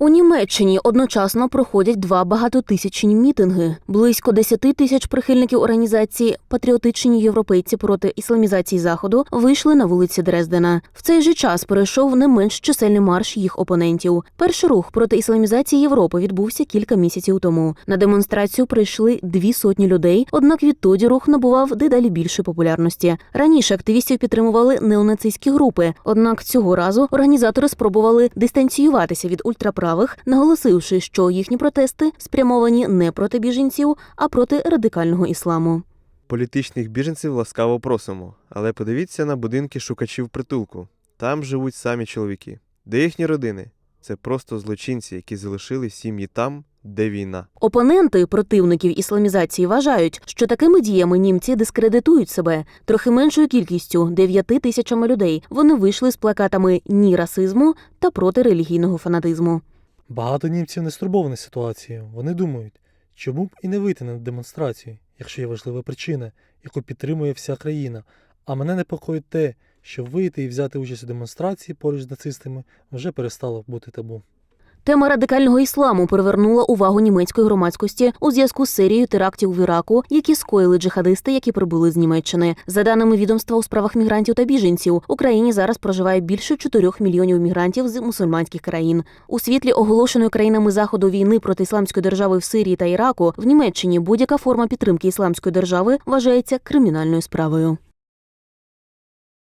У Німеччині одночасно проходять два багатотисячні мітинги. Близько 10 тисяч прихильників організації Патріотичні європейці проти ісламізації заходу вийшли на вулиці Дрездена. В цей же час пройшов не менш чисельний марш їх опонентів. Перший рух проти ісламізації Європи відбувся кілька місяців тому. На демонстрацію прийшли дві сотні людей. Однак відтоді рух набував дедалі більшої популярності. Раніше активістів підтримували неонацистські групи. Однак цього разу організатори спробували дистанціюватися від ультраправих, наголосивши, що їхні протести спрямовані не проти біженців, а проти радикального ісламу. Політичних біженців ласкаво просимо, але подивіться на будинки шукачів притулку. Там живуть самі чоловіки. Де їхні родини? Це просто злочинці, які залишили сім'ї там, де війна. Опоненти противників ісламізації вважають, що такими діями німці дискредитують себе трохи меншою кількістю дев'яти тисячами людей. Вони вийшли з плакатами ні расизму та проти релігійного фанатизму. Багато німців не стурбовані ситуацією. Вони думають, чому б і не вийти на демонстрацію, якщо є важлива причина, яку підтримує вся країна. А мене непокоїть те, що вийти і взяти участь у демонстрації поруч з нацистами вже перестало бути табу. Тема радикального ісламу привернула увагу німецької громадськості у зв'язку з серією терактів в Іраку, які скоїли джихадисти, які прибули з Німеччини. За даними відомства у справах мігрантів та біженців, Україні зараз проживає більше 4 мільйонів мігрантів з мусульманських країн. У світлі оголошеної країнами заходу війни проти ісламської держави в Сирії та Іраку в Німеччині будь-яка форма підтримки ісламської держави вважається кримінальною справою.